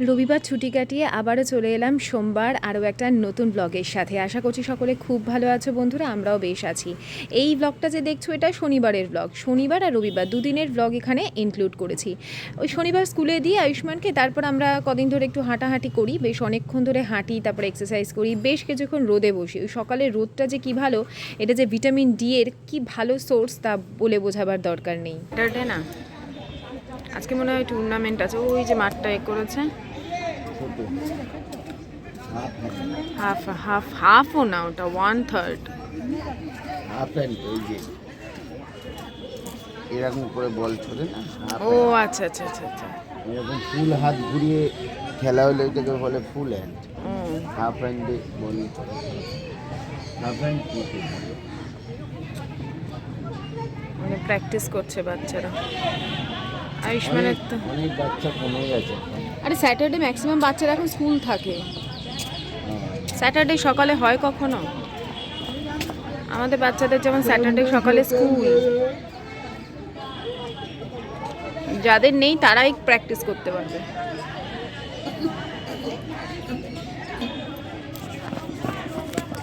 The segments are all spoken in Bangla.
রবিবার ছুটি কাটিয়ে আবারও চলে এলাম সোমবার আরও একটা নতুন ব্লগের সাথে। আশা করছি সকলে খুব ভালো আছো বন্ধুরা, আমরাও বেশ আছি। এই ব্লগটা যে দেখছ, এটা শনিবারের ব্লগ। শনিবার আর রবিবার দুদিনের ব্লগ এখানে ইনক্লুড করেছি। ওই শনিবার স্কুলে দিয়ে আয়ুষ্মানকে, তারপর আমরা কদিন ধরে একটু হাঁটাহাঁটি করি, বেশ অনেকক্ষণ ধরে হাঁটি, তারপর এক্সারসাইজ করি, বেশ কিছুক্ষণ রোদে বসি। ওই সকালের রোদটা যে কী ভালো, এটা যে ভিটামিন ডি এর কি ভালো সোর্স তা বলে বোঝাবার দরকার নেই। না আজকে মনে হয় টুর্নামেন্ট আছে। ওই যে মাঠটা এ করেছে। হাফ হাফ হাফও না ওটা ওয়ান থার্ড হাফ এরকম করে বল ছোড়ে না? ও আচ্ছা আচ্ছা আচ্ছা আচ্ছা। এরকম ফুল হাত ঘুরিয়ে খেলা হলে ওইটাকে বলে ফুল হ্যান্ড ও হাফ হ্যান্ডে বল হাফ হ্যান্ড মানে প্র্যাকটিস করছে বাচ্চারা। আয়ুষ্মানের তো। অনেক বাচ্চা কমে গেছে। আরে স্যাটারডে ম্যাক্সিমাম বাচ্চারা এখন স্কুল থাকে। হ্যাঁ। স্যাটারডে সকালে হয় কখনো? আমাদের বাচ্চাদের যেমন স্যাটারডে সকালে স্কুল। যাদের নেই তারাই প্র্যাকটিস করতে পারবে।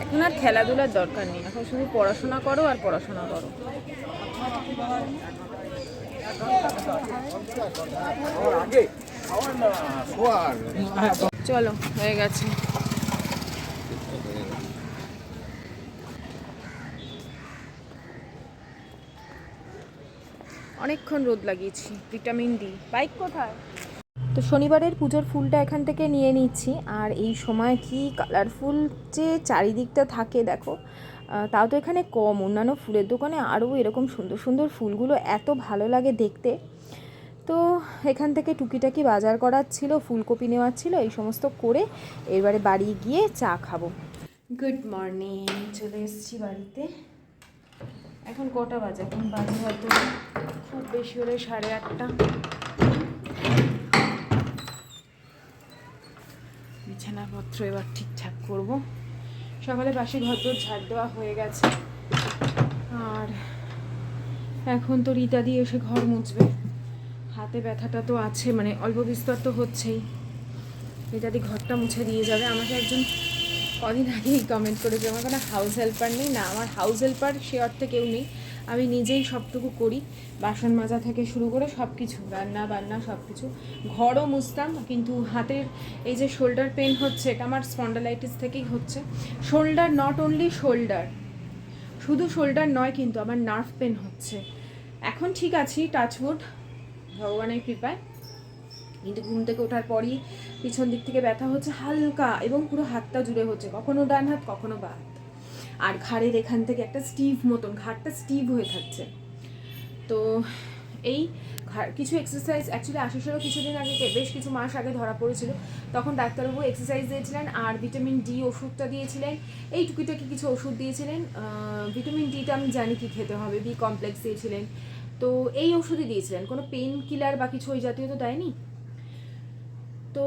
এখন আর খেলাধুলার দরকার নেই। এখন শুধু পড়াশোনা করো আর পড়াশোনা করো। চলো, হয়ে গেছে। অনেকক্ষণ রোদ লাগিয়েছি, ভিটামিন ডি। বাইক কোথায়? তো শনিবারের পুজোর ফুলটা এখান থেকে নিয়ে নিচ্ছি, আর এই সময় কি কালারফুল যে চারিদিকটা থাকে, দেখো তাও তো এখানে কম। অন্যান্য ফুলের দোকানে আরও এরকম সুন্দর সুন্দর ফুলগুলো এত ভালো লাগে দেখতে। তো এখান থেকে টুকিটাকি বাজার করার ছিল, ফুলকপি নেওয়ার ছিল, এই সমস্ত করে এবারে বাড়ি গিয়ে চা খাব। গুড মর্নিং চলে এসেছি বাড়িতে। এখন কটা বাজে? এখন বাজে হয়তো খুব বেশি হলে সাড়ে আটটা। বিছানাপত্র এবার ঠিকঠাক করব। সকালে বাসি ঘর তোর ঝাড় দেওয়া হয়ে গেছে। আর এখন তো রীতা দিয়ে এসে ঘর মুছবে। হাতে ব্যথাটা তো আছে মানে অল্প বিস্তর তো হচ্ছেই। রিতা দি ঘরটা মুছে দিয়ে যাবে। আমাকে একজন কদিন আগেই কমেন্ট করেছে, আমার কোনো হাউস হেল্পার নেই না। আমার হাউস হেল্পার সে অর্থে কেউ নেই। আমি নিজেই সবটুকু করি। বাসন মাজা থেকে শুরু করে সব কিছু রান্না বান্না সব কিছু ঘরও মুছতাম, কিন্তু হাতের এই যে শোল্ডার পেন হচ্ছে, এটা আমার স্পন্ডালাইটিস থেকেই হচ্ছে। শোল্ডার নট অনলি শোল্ডার শুধু শোল্ডার নয় কিন্তু আমার নার্ভ পেন হচ্ছে। এখন ঠিক আছি টাচউড ভগবানের কৃপায়। কিন্তু ঘুম থেকে ওঠার পরই পিছন দিক থেকে ব্যথা হচ্ছে হালকা এবং পুরো হাতটা জুড়ে হচ্ছে, কখনো ডান হাত, কখনো বা হাত। আর ঘাড়ের এখান থেকে একটা স্টিভ মতন, ঘাড়টা স্টিভ হয়ে থাকছে। তো এই কিছু এক্সারসাইজ অ্যাকচুয়ালি আশিসেরও কিছুদিন আগে বেশ কিছু মাস আগে ধরা পড়েছিল। তখন ডাক্তারবাবু এক্সারসাইজ দিয়েছিলেন আর ভিটামিন ডি ওষুধটা দিয়েছিলেন। এই টুকিটাকি কিছু ওষুধ দিয়েছিলেন। ভিটামিন ডিটা আমি জানি কি খেতে হবে বি কমপ্লেক্স দিয়েছিলেন। তো এই ওষুধই দিয়েছিলেন। কোনো পেন কিলার বা কিছু ওই জাতীয় তো দেয়নি। তো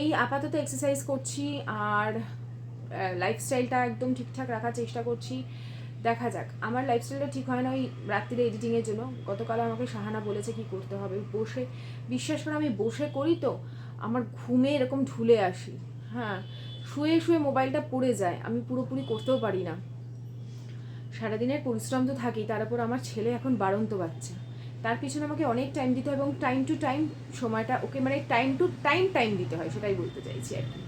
এই আপাতত এক্সারসাইজ করছি। আর লাইফস্টাইলটা একদম ঠিকঠাক রাখার চেষ্টা করছি। দেখা যাক। আমার লাইফস্টাইলটা ঠিক হয় না ওই রাত্রিরে এডিটিংয়ের জন্য। গতকাল আমাকে সাহানা বলেছে কি করতে হবে। বসে, বিশ্বাস করে আমি বসে করি তো, আমার ঘুমে এরকম ঢুলে আসি। হ্যাঁ শুয়ে শুয়ে মোবাইলটা পড়ে যায়। আমি পুরোপুরি করতেও পারি না। সারাদিনের পরিশ্রম তো থাকেই, তার উপর আমার ছেলে এখন বাড়ন্ত বাচ্চা। তার পিছনে আমাকে অনেক টাইম দিতে হয় এবং টাইম টু টাইম সময়টা ওকে মানে টাইম টু টাইম টাইম দিতে হয়, সেটাই বলতে চাইছি আর কি।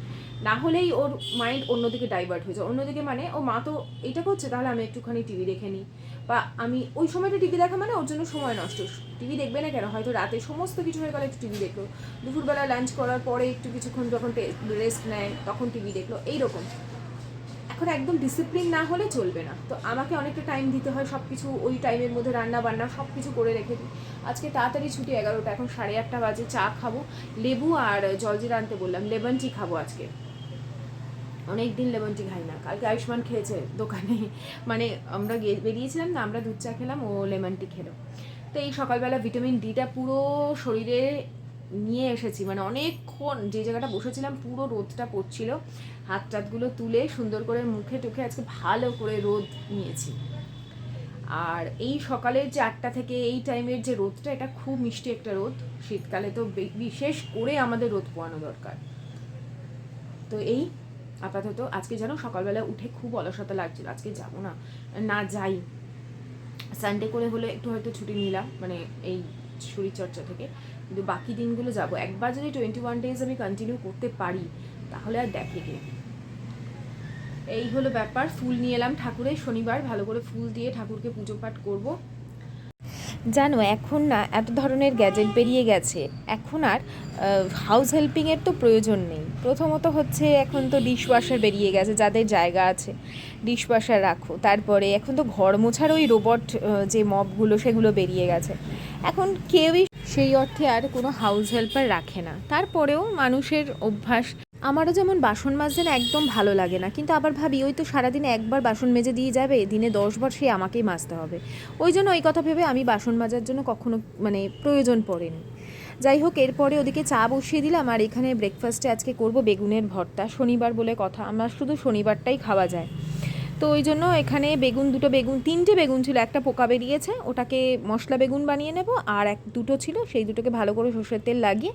না হলেই ওর মাইন্ড অন্যদিকে ডাইভার্ট হয়ে যায়। অন্যদিকে মানে ও মা তো এইটা করছে তাহলে আমি একটুখানি টিভি দেখে নিই বা আমি ওই সময়টা টিভি দেখা মানে ওর জন্য সময় নষ্ট। টিভি দেখবে না কেন? হয়তো রাতে সমস্ত কিছু হয়ে গেলে একটু টিভি দেখল। দুপুরবেলা লাঞ্চ করার পরে একটু কিছুক্ষণ যখন রেস্ট নেয়, তখন টিভি দেখল। এইরকম। এখন একদম ডিসিপ্লিন না হলে চলবে না। তো আমাকে অনেকটা টাইম দিতে হয় সব কিছু ওই টাইমের মধ্যে রান্না বান্না সব কিছু করে রেখে দিই। আজকে তাড়াতাড়ি ছুটি এগারোটা, এখন সাড়ে আটটা বাজে, চা খাব। লেবু আর জলজিরা আনতে বললাম। লেমন টি খাব আজকে। অনেক দিন লেমন টি খাই না। কালকে আয়ুষ্মান খেয়েছে দোকানে। মানে আমরা বেরিয়েছিলাম না, আমরা দুধ চা খেলাম, ও লেমন টি খেলো। তো এই সকালবেলা ভিটামিন ডিটা পুরো শরীরে নিয়ে এসেছি। মানে অনেকক্ষণ যে জায়গাটা বসেছিলাম, পুরো রোদটা পড়ছিল। হাত টাতগুলো তুলে সুন্দর করে মুখে টুখে আজকে ভালো করে রোদ নিয়েছি। আর এই সকালের যে আটটা থেকে এই টাইমের যে রোদটা, এটা খুব মিষ্টি একটা রোদ। শীতকালে তো বিশেষ করে আমাদের রোদ পোয়ানো দরকার। তো এই আপাতত আজকে যেন সকালবেলা উঠে খুব অলসতা লাগছিল, আজকে যাব না না যাই। সানডে করে হলে একটু হয়তো ছুটি নিলাম মানে এই শরীরচর্চা থেকে। কিন্তু বাকি দিনগুলো যাব। একবার যদি টোয়েন্টি ওয়ান ডেজ আমি কন্টিনিউ করতে পারি, তাহলে আর দেখে কে। এই হলো ব্যাপার, ফুল নিয়ে এলাম ঠাকুরের। শনিবার ভালো করে ফুল দিয়ে ঠাকুরকে পুজো পাঠ করব। জানো, এখন না এত ধরনের গ্যাজেট বেরিয়ে গেছে। এখন আর হাউস হেল্পিংয়ের তো প্রয়োজন নেই। প্রথমত হচ্ছে এখন তো ডিশ ওয়াশার বেরিয়ে গেছে, যাদের জায়গা আছে ডিশ ওয়াশার রাখো। তারপরে এখন তো ঘর মোছার ওই রোবট যে মপগুলো সেগুলো বেরিয়ে গেছে। এখন কেউই সেই অর্থে আর কোনো হাউস হেল্পার রাখে না। তারপরেও মানুষের অভ্যাস, আমারও যেমন বাসন মাজতে না একদম ভালো লাগে না, কিন্তু আবার ভাবি ওই তো সারাদিনে একবার বাসন মেজে দিয়ে যাবে, দিনে দশবার সে আমাকেই মাজতে হবে। ওই জন্য ওই কথা ভেবে আমি বাসন মাজার জন্য কখনো মানে প্রয়োজন পড়েনি। যাই হোক এরপরে ওদিকে চা বসিয়ে দিলাম আর এখানে ব্রেকফাস্টে আজকে করব বেগুনের ভর্তা। শনিবার বলে কথা, আমার শুধু শনিবারটাই খাওয়া যায়। তো ওই জন্য এখানে বেগুন, দুটো বেগুন, তিনটে বেগুন ছিল, একটা পোকা বেরিয়েছে, ওটাকে মশলা বেগুন বানিয়ে নেব আর এক দুটো ছিল, সেই দুটোকে ভালো করে সর্ষের তেল লাগিয়ে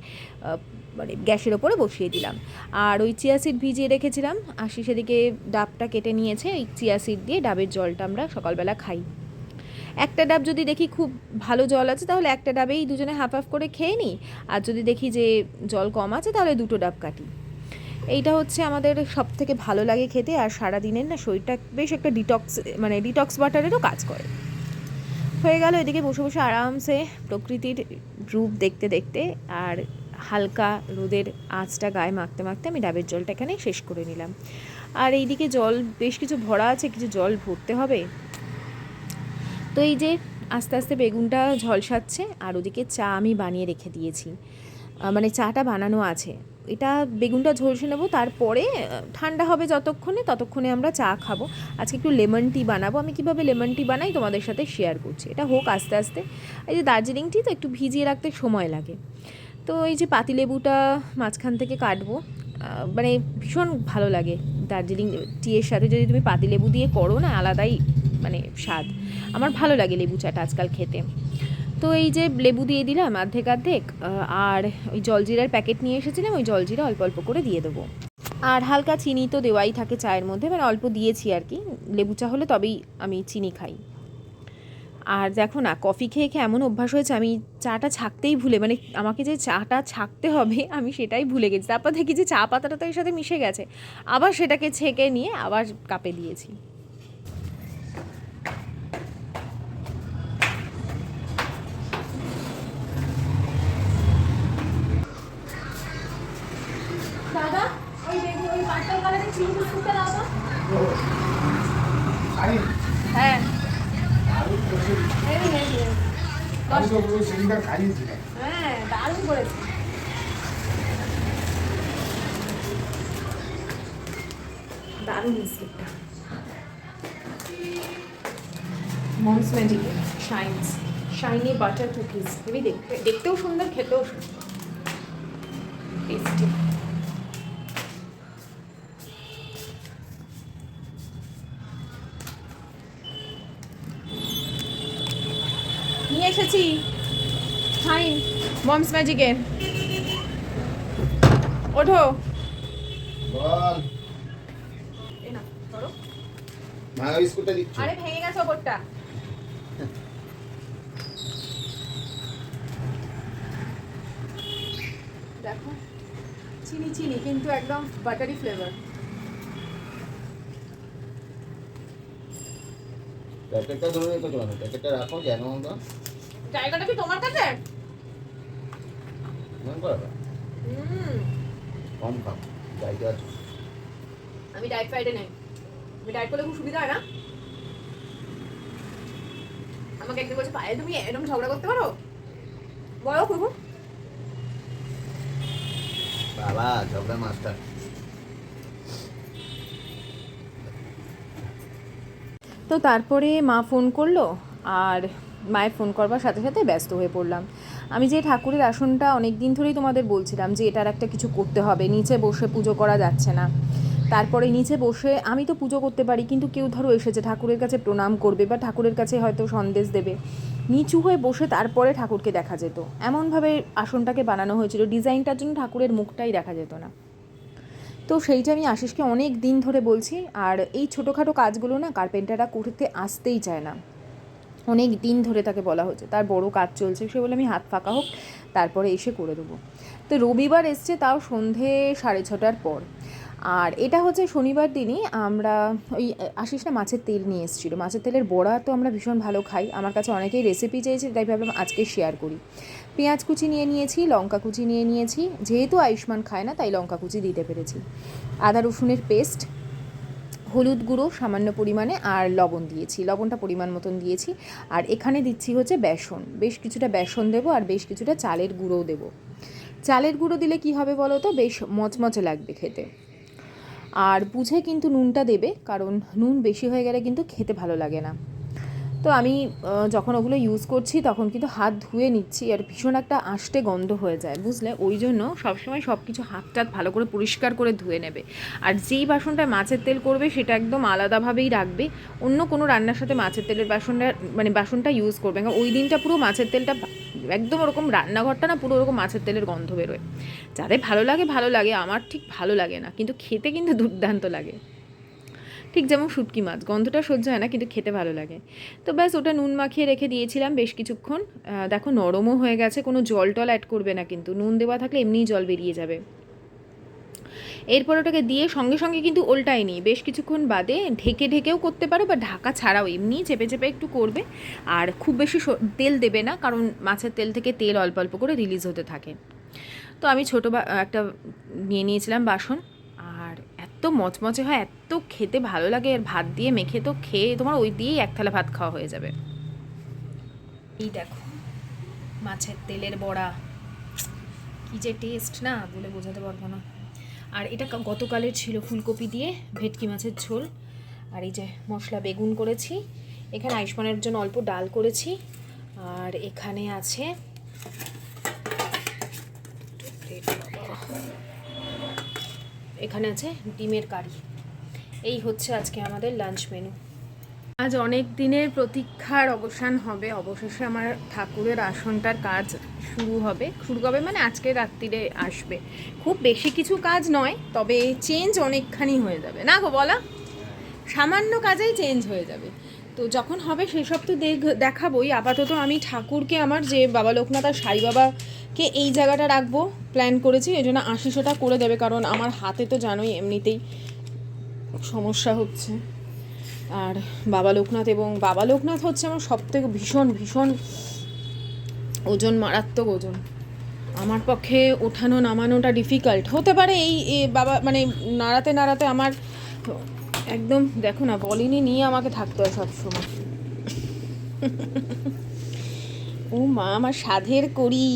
মানে গ্যাসের ওপরে বসিয়ে দিলাম। আর ওই চিয়া সিড ভিজিয়ে রেখেছিলাম আশি সেদিকে ডাবটা কেটে নিয়েছে ওই চিয়া সিড দিয়ে ডাবের জলটা আমরা সকালবেলা খাই। একটা ডাব যদি দেখি খুব ভালো জল আছে, তাহলে একটা ডাবেই দুজনে হাফ হাফ করে খেয়ে নিই। আর যদি দেখি যে জল কম আছে, তাহলে দুটো ডাব কাটি। এইটা হচ্ছে আমাদের সব থেকে ভালো লাগে খেতে, আর সারা দিনের না শরীরটা বেশ একটা ডিটক্স মানে ডিটক্স ওয়াটারেরও কাজ করে। হয়ে গেল, এদিকে বসে বসে আরামসে প্রকৃতির রূপ দেখতে দেখতে, আর হালকা রোদের আঁচটা গায়ে মাখতে মাখতে আমি ডাবের জলটা এখানে শেষ করে নিলাম। আর এইদিকে জল, বেশ কিছু ভরা আছে, কিছু জল ভরতে হবে। তো এই যে আস্তে আস্তে বেগুনটা ঝলসাচ্ছে আর ওদিকে চা আমি বানিয়ে রেখে দিয়েছি। মানে চাটা বানানো আছে। এটা বেগুনটা ঝলসে নেব, তারপরে ঠান্ডা হবে যতক্ষণে, ততক্ষণে আমরা চা খাব। আজকে একটু লেমন টি বানাবো। আমি কীভাবে লেমন টি বানাই তোমাদের সাথে শেয়ার করছি। এটা হোক আস্তে আস্তে। এই যে দার্জিলিং টি, তো একটু ভিজিয়ে রাখতে সময় লাগে। তো এই যে পাতিলেবুটা মাঝখান থেকে কাটবো। মানে ভীষণ ভালো লাগে দার্জিলিং টিয়ের সাথে। যদি তুমি পাতিলেবু দিয়ে করো না, আলাদাই মানে স্বাদ। আমার ভালো লাগে লেবু চাটা আজকাল খেতে। তো এই যে লেবু দিয়ে দিলাম অর্ধেক অর্ধেক আর ওই জলজিরার প্যাকেট নিয়ে এসেছিলাম, ওই জলজিরা অল্প অল্প করে দিয়ে দেবো। আর হালকা চিনি তো দেওয়াই থাকে চায়ের মধ্যে মানে অল্প দিয়েছি আর কি। লেবু চা হলে তবেই আমি চিনি খাই। আর দেখো না কফি খেয়ে খেয়ে এমন অভ্যাস হয়েছে আমি চাটা ছাকতেই ভুলে মানে আমাকে যে চাটা ছাকতে হবে আমি সেটাই ভুলে গেছি। তারপর দেখি যে চা পাতাটা তো এর সাথে মিশে গেছে। আবার সেটাকে ছেঁকে নিয়ে আবার কাপে দিয়েছি। দাদা তো হ্যাঁ দারুণ শাইনি বাটার কুকিজ দেখতে দেখতেও সুন্দর খেতেও সুন্দর। টেস্টি নিয়ে এসেছি। ফাইন মমস ম্যাজিকের। ওঠো। বল। বিস্কুটটা দিচ্ছ। আরে ভেঙে গেছে ওপরটা। দেখো চিনি চিনি কিন্তু একদম বাটারি ফ্লেভার প্যাকেটটা ধরে রেখো তো প্যাকেটটা রাখো যেন আমরা জায়গাটা কি তোমার কাছে? কম খাও আছে। আমি ডায়েট ফ্রাইডে নেই। আমি ডায়েট করলে খুব সুবিধা হয় না? আমাকে একদিন বলছে পায়ে তুমি এরকম ঝগড়া করতে পারো? বলো খুব বাবা ঝগড়া মাস্টার। তো তারপরে মা ফোন করল আর মায়ের ফোন করবার সাথে সাথে ব্যস্ত হয়ে পড়লাম। আমি যে ঠাকুরের আসনটা অনেক দিন ধরেই তোমাদের বলছিলাম যে এটার একটা কিছু করতে হবে, নিচে বসে পুজো করা যাচ্ছে না। তারপরে নিচে বসে আমি তো পুজো করতে পারি, কিন্তু কেউ ধরো এসেছে, ঠাকুরের কাছে প্রণাম করবে বা ঠাকুরের কাছে হয়তো সন্দেশ দেবে। নিচু হয়ে বসে তারপরে ঠাকুরকে দেখা যেত। এমনভাবে আসনটাকে বানানো হয়েছিল, ডিজাইনটার জন্য ঠাকুরের মুখটাই দেখা যেত না। তো সেইটা আমি আশিসকে অনেক দিন ধরে বলছি, আর এই ছোটোখাটো কাজগুলো না কার্পেন্টাররা করতে আসতেই চায় না। অনেক দিন ধরে তাকে বলা হচ্ছে তার বড় কাজ চলছে, সে বলে আমি হাত ফাঁকা হোক, তারপরে এসে করে দেবো। তো রবিবার এসছে তাও সন্ধে সাড়ে ছটার পর। আর এটা হচ্ছে শনিবার দিনই আমরা ওই, আশিস না মাছের তেল নিয়ে এসেছিল। মাছের তেলের বড়া তো আমরা ভীষণ ভালো খাই। আমার কাছে অনেকেই রেসিপি চেয়েছে, তাই ভাবলাম আজকে শেয়ার করি। পেঁয়াজ কুচি নিয়ে নিয়েছি, লঙ্কা কুচি নিয়ে নিয়েছি। যেহেতু আয়ুষ্মান খায় না, তাই লঙ্কা কুচি দিতে পেরেছি। আদা রসুনের পেস্ট হলুদ গুঁড়ো সামান্য পরিমাণে আর লবণ দিয়েছি। লবণটা পরিমাণ মতন দিয়েছি। আর এখানে দিচ্ছি হচ্ছে বেসন। বেশ কিছুটা বেসন দেবো আর বেশ কিছুটা চালের গুঁড়োও দেবো। চালের গুঁড়ো দিলে কি হবে বলো তো বেশ মচমচে লাগবে খেতে। আর বুঝে কিন্তু নুনটা দেবে, কারণ নুন বেশি হয়ে গেলে কিন্তু খেতে ভালো লাগে না। তো আমি যখন ওগুলো ইউজ করছি তখন কিন্তু হাত ধুয়ে নিচ্ছি আর ভীষণ একটা আষ্টে গন্ধ হয়ে যায়, বুঝলে? ওই জন্য সবসময় সব কিছু হাত টাত ভালো করে পরিষ্কার করে ধুয়ে নেবে। আর যেই বাসনটায় মাছের তেল করবে সেটা একদম আলাদাভাবেই রাখবে। অন্য কোনো রান্নার সাথে মাছের তেলের বাসনটা মানে বাসনটা ইউজ করবে কারণ ওই দিনটা পুরো মাছের তেলটা একদম ওরকম রান্নাঘরটা না পুরো ওরকম মাছের তেলের গন্ধ বেরোয়। যাদের ভালো লাগে ভালো লাগে, আমার ঠিক ভালো লাগে না। কিন্তু খেতে কিন্তু দুর্দান্ত লাগে। ঠিক যেমন শুটকি মাছ, গন্ধটা সহ্য হয় না, কিন্তু খেতে ভালো লাগে। তো ব্যাস, ওটা নুন মাখিয়ে রেখে দিয়েছিলাম বেশ কিছুক্ষণ। দেখো নরমও হয়ে গেছে, কোনো জল টল অ্যাড করবে না কিন্তু, নুন দেওয়া থাকলে এমনিই জল বেরিয়ে যাবে। এরপর ওটাকে দিয়ে সঙ্গে সঙ্গে কিন্তু ওল্টায়নি বেশ কিছুক্ষণ বাদে ঢেকে ঢেকেও করতে পারো বা ঢাকা ছাড়াও এমনি চেপে চেপে একটু করবে। আর খুব বেশি তেল দেবে না, কারণ মাছের তেল থেকে তেল অল্প অল্প করে রিলিজ হতে থাকে। তো আমি ছোটো একটা নিয়ে নিয়েছিলাম বাসন। মচমচে হয়, এত খেতে ভালো লাগে, আর ভাত দিয়ে মেখে তো খেয়ে তোমার ওই দিয়েই এক থালা ভাত খাওয়া হয়ে যাবে। এই দেখো, মাছের তেলের বড়া। কি যে টেস্ট না, বলে বোঝাতে পারব না। আর এটা গতকালের ছিল ফুলকপি দিয়ে ভেটকি মাছের ঝোল। আর এই যে মশলা বেগুন করেছি, এখানে আয়ুষ্মানের জন্য অল্প ডাল করেছি। আর এখানে আছে এখানে আছে ডিমের কারি। এই হচ্ছে আজকে আমাদের লাঞ্চ মেনু আজ অনেক দিনের প্রতীক্ষার অবসান হবে। অবশেষে আমার ঠাকুরের আসনটার কাজ শুরু হবে। শুরু হবে মানে আজকে রাত্রিরে আসবে। খুব বেশি কিছু কাজ নয়, তবে চেঞ্জ অনেকখানি হয়ে যাবে। না গো, বলা? সামান্য কাজেই চেঞ্জ হয়ে যাবে। তো যখন হবে সেসব তো দেখ, দেখাবোই। আপাতত আমি ঠাকুরকে আমার যে বাবা লোকনাথ আর সাই বাবাকে এই জায়গাটা রাখব প্ল্যান করেছি, এই জন্য আশিশোটা করে দেবে, কারণ আমার হাতে তো জানোই এমনিতেই সমস্যা হচ্ছে। আর বাবা লোকনাথ এবং বাবা লোকনাথ হচ্ছে আমার সব থেকে ভীষণ ভীষণ ওজন, মারাত্মক ওজন। আমার পক্ষে ওঠানো, নামানোটা ডিফিকাল্ট হতে পারে এই বাবা মানে নাড়াতে নাড়াতে আমার একদম, দেখো না, বলিনি, নিয়ে আমাকে থাকতে হয় সবসময়। ও মা, আমার সাধের করি।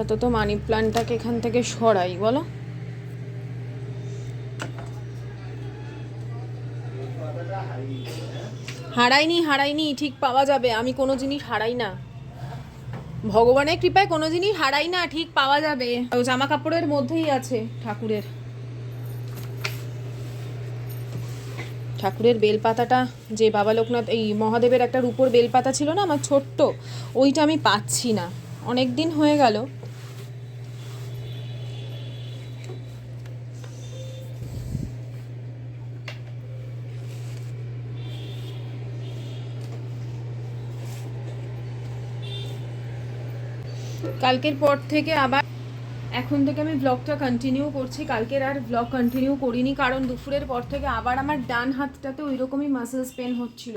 আপাতত মানি প্ল্যান্টটাকে এখান থেকে সরাই, বলো। হারাইনি হারাইনি, ঠিক পাওয়া যাবে। আমি কোনো জিনিস হারাই না। ভগবানের কৃপায় কোনো জিনিস হারাই না, ঠিক পাওয়া যাবে। জামা কাপড়ের মধ্যেই আছে ঠাকুরের। ঠাকুরের বেলপাতাটা, যে বাবা লোকনাথ, এই মহাদেবের একটা রূপোর বেলপাতা ছিল না, আমার ছোট্ট, ওইটা আমি পাচ্ছি না। অনেক দিন হয়ে গেল। কালকের পর থেকে আবার এখন থেকে আমি ব্লগটা কন্টিনিউ করছি। কালকের আর ব্লগ কন্টিনিউ করিনি, কারণ দুপুরের পর থেকে আবার আমার ডান হাতটাতে ওই রকমই মাসেলস পেন হচ্ছিল।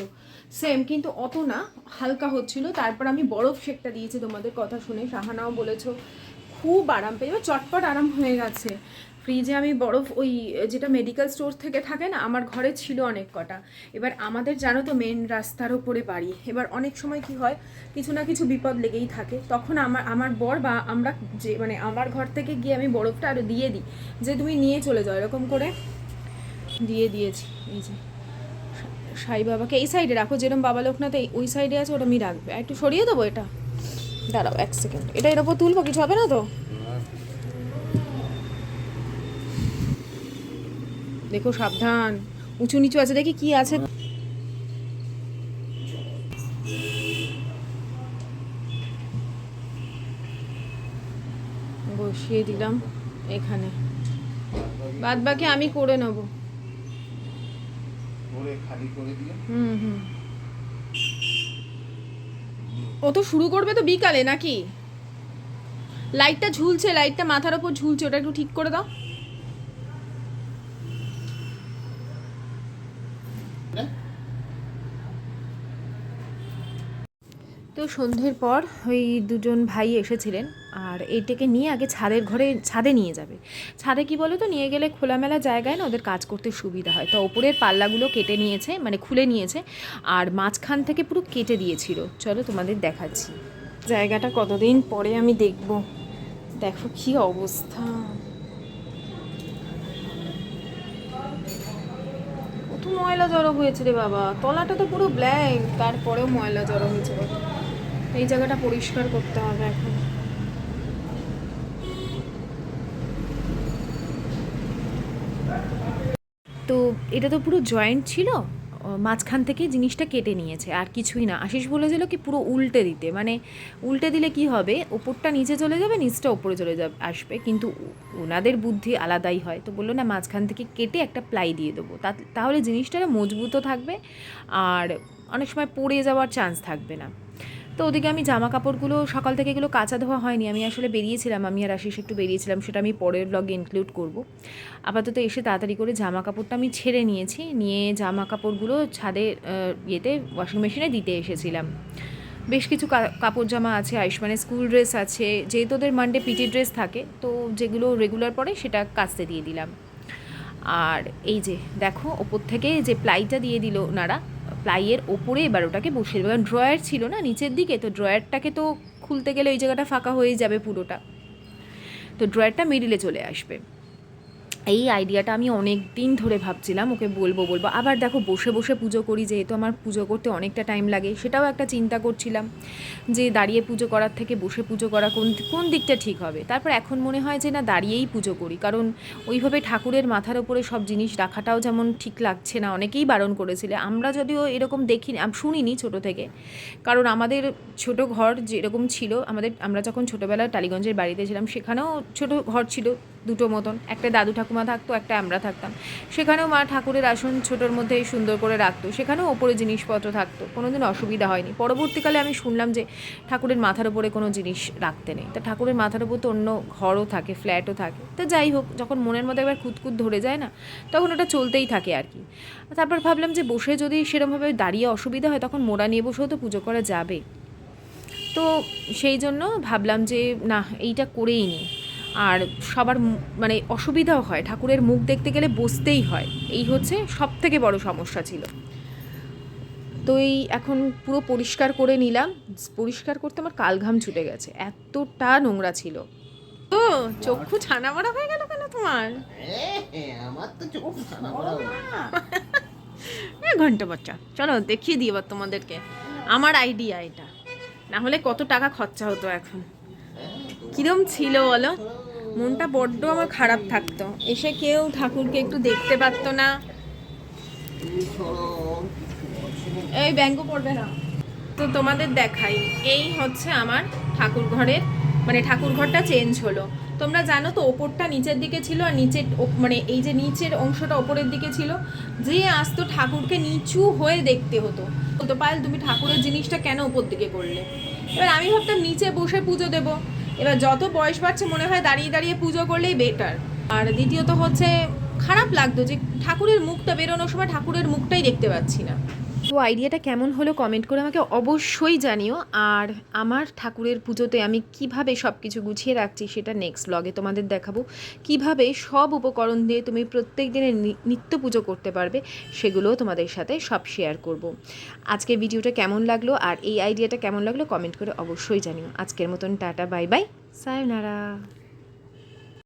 সেম কিন্তু অত না, হালকা হচ্ছিল। তারপর আমি বরফ শেকটা দিয়েছি তোমাদের কথা শুনে, সাহানাও বলেছ, খুব আরাম পেয়ে চটপট আরাম হয়ে গেছে। ফ্রিজে আমি বরফ ওই, যেটা মেডিকেল স্টোর থেকে থাকে না, আমার ঘরে ছিল অনেক কটা। এবার আমাদের জানো তো মেন রাস্তার ওপরে বাড়ি। এবার অনেক সময় কি হয়, কিছু না কিছু বিপদ লেগেই থাকে। তখন আমার আমার বর বা আমরা যে মানে আমার ঘর থেকে গিয়ে আমি বরফটা আরও দিয়ে দিই। যে তুমি নিয়ে চলে যাও, এরকম করে দিয়ে দিয়েছি। এই যে, সাই বাবাকে এই সাইডে রাখো যেরকম বাবা লোকনাথ এই, ওই সাইডে আছে, ওটা আমি রাখবে। একটু সরিয়ে দেবো এটা? দাঁড়াও, এক সেকেন্ড এটা এর ওপর তুলবো, কিছু হবে না তো? দেখো সাবধান। উঁচু নিচু আছে দেখি কি আছে। বসিয়ে দিলাম এখানে। বাদ বাকি আমি করে নেব। হুম হুম। ও তো শুরু করবে তো বিকালে নাকি? লাইটটা ঝুলছে লাইটটা মাথার ওপর ঝুলছে ওটা একটু ঠিক করে দাও। তো সন্ধ্যের পর ওই দুজন ভাই এসেছিলেন আর এইটাকে নিয়ে আগে ছাদের ঘরে, ছাদে নিয়ে যাবে। ছাদে কি বলো তো নিয়ে গেলে খোলামেলা জায়গায় না ওদের কাজ করতে সুবিধা হয়। তো ওপরের পাল্লাগুলো কেটে নিয়েছে মানে খুলে নিয়েছে, আর মাঝখান থেকে পুরো কেটে দিয়েছিল। চলো তোমাদের দেখাচ্ছি। জায়গাটা কতদিন পরে আমি দেখব। দেখো কি অবস্থা। ময়লা জড়ো হয়েছে রে বাবা। তলাটা তো পুরো ব্ল্যাক তারপরেও ময়লা জড়ো হয়েছে। বাবা। এই জায়গাটা পরিষ্কার করতে হবে এখন। তো এটা তো পুরো জয়েন্ট ছিল মাঝখান থেকে জিনিসটা কেটে নিয়েছে, আর কিছুই না। আশিস বলেছিল কি পুরো উল্টে দিতে মানে উল্টে দিলে কি হবে, ওপরটা নিচে চলে যাবে, নিচটা ওপরে চলে যাবে, আসবে। কিন্তু ওনাদের বুদ্ধি আলাদাই হয়। তো বলল, না, মাঝখান থেকে কেটে একটা প্লাই দিয়ে দেবো। তাহলে জিনিসটা মজবুতও থাকবে, আর অনেক সময় পড়ে যাওয়ার চান্স থাকবে না। তো ওদিকে আমি জামা কাপড়গুলো সকাল থেকে এগুলো কাঁচা ধোয়া হয়নি, আমি আসলে বেরিয়েছিলাম, আমি আর আশিস একটু বেরিয়েছিলাম, সেটা আমি পরের ব্লগে ইনক্লুড করব। আপাতত এসে তাড়াতাড়ি করে জামা কাপড়টা আমি ছেড়ে নিয়েছি, নিয়ে জামা কাপড়গুলো ছাদে ইয়েতে ওয়াশিং মেশিনে দিতে এসেছিলাম। বেশ কিছু কাপড় জামা আছে, আয়ুষ্মানের স্কুল ড্রেস আছে, যেহেতু ওদের মানডে পিটি ড্রেস থাকে, তো যেগুলো রেগুলার পরে সেটা কাচতে দিয়ে দিলাম। আর এই যে, দেখো, ওপর থেকে যে প্লাইটা দিয়ে দিল ওনারা প্লাইয়ের ওপরে এবার ওটাকে বসিয়ে দেবো। কারণ ড্রয়ার ছিল না, নিচের দিকে, তো ড্রয়ারটাকে তো খুলতে গেলে ওই জায়গাটা ফাঁকা হয়ে যাবে পুরোটা। তো ড্রয়ারটা মিডিলে চলে আসবে। এই আইডিয়াটা আমি অনেক দিন ধরে ভাবছিলাম, ওকে বলব বলব। আবার দেখো, বসে বসে পুজো করি, যেহেতু আমার পুজো করতে অনেকটা টাইম লাগে, সেটাও একটা চিন্তা করছিলাম যে দাঁড়িয়ে পুজো করার থেকে বসে পুজো করা কোন কোন দিকটা ঠিক হবে? তারপর এখন মনে হয় যে না, দাঁড়িয়েই পুজো করি, কারণ ওইভাবে ঠাকুরের মাথার ওপরে সব জিনিস রাখাটাও যেমন ঠিক লাগছে না, অনেকেই বারণ করেছিলে। আমরা যদিও এরকম আম- শুনিনি ছোট থেকে, কারণ আমাদের ছোট ঘর যেরকম ছিল, আমাদের, আমরা যখন ছোটোবেলায় টালিগঞ্জের বাড়িতে ছিলাম, সেখানেও ছোট ঘর ছিল। দুটো মতন। একটা দাদু ঠাকুমা থাকতো, একটা আমরা থাকতাম। সেখানেও মা ঠাকুরের আসন ছোটোর মধ্যে সুন্দর করে রাখতো। সেখানেও ওপরে জিনিসপত্র থাকতো। কোনো দিন অসুবিধা হয়নি। পরবর্তীকালে আমি শুনলাম যে ঠাকুরের মাথার ওপরে কোনো জিনিস রাখতে নেই। তা ঠাকুরের মাথার ওপর তো অন্য ঘরও থাকে, ফ্ল্যাটও থাকে। তা যাই হোক, যখন মনের মধ্যে একবার খুঁতকুত ধরে যায় না, তখন ওটা চলতেই থাকে আর কি। তারপর ভাবলাম যে বসে যদি সেরকমভাবে দাঁড়িয়ে অসুবিধা হয়, তখন মোড়া নিয়ে বসেও তো পুজো করা যাবে। তো সেই জন্য ভাবলাম যে, না, এইটা করেই নিই আর সবার মানে অসুবিধাও হয়। ঠাকুরের মুখ দেখতে গেলে বসতেই হয়। এই হচ্ছে সব থেকে বড় সমস্যা ছিল। তো এই এখন পুরো পরিষ্কার করে নিলাম। পরিষ্কার করতে আমার কালঘাম ছুটে গেছে। এতটা নোংরা ছিল। ও, চক্ষু ছানা মারা হয়ে গেল কেন তোমার? তো ঘণ্টা বাচ্চা। চলো, দেখিয়ে দিই এবার তোমাদেরকে। আমার আইডিয়া এটা। না হলে কত টাকা খরচা হতো এখন? কিরম ছিল বলো? মনটা বড্ড আমার খারাপ থাকতো। এসে কেউ ঠাকুরকে একটু দেখতে পারতো না। এই ব্যাঙ্ক পড়বে না। তো তোমাদের দেখাই। এই হচ্ছে আমার ঠাকুর ঘরের মানে ঠাকুর ঘরটা চেঞ্জ হলো। তোমরা জানো তো, ওপরটা নিচের দিকে ছিল আর নিচের মানে এই যে নিচের অংশটা ওপরের দিকে ছিল। যে আসতো ঠাকুরকে নিচু হয়ে দেখতে হতো। তো পায়েল, তুমি ঠাকুরের জিনিসটা কেন ওপর দিকে করলে? এবার আমি ভাবতাম, নিচে বসে পুজো দেব। এবার যত বয়স বাড়ছে মনে হয় দাঁড়িয়ে দাঁড়িয়ে পুজো করলেই বেটার আর দ্বিতীয়ত হচ্ছে, খারাপ লাগতো যে ঠাকুরের মুখটা বেরোনোর সময় ঠাকুরের মুখটাই দেখতে পাচ্ছি না। তো আইডিয়াটা কেমন হলো কমেন্ট করে আমাকে অবশ্যই জানিও। আর আমার ঠাকুরের পুজোতে আমি কীভাবে সব কিছু গুছিয়ে রাখছি সেটা নেক্সট ব্লগে তোমাদের দেখাবো। কীভাবে সব উপকরণ দিয়ে তুমি প্রত্যেক দিনের নিত্য পুজো করতে পারবে, সেগুলোও তোমাদের সাথে সব শেয়ার করব। আজকের ভিডিওটা কেমন লাগল আর এই আইডিয়াটা কেমন লাগল কমেন্ট করে অবশ্যই জানিও। আজকের মতন টাটা বাই বাই সায়নারা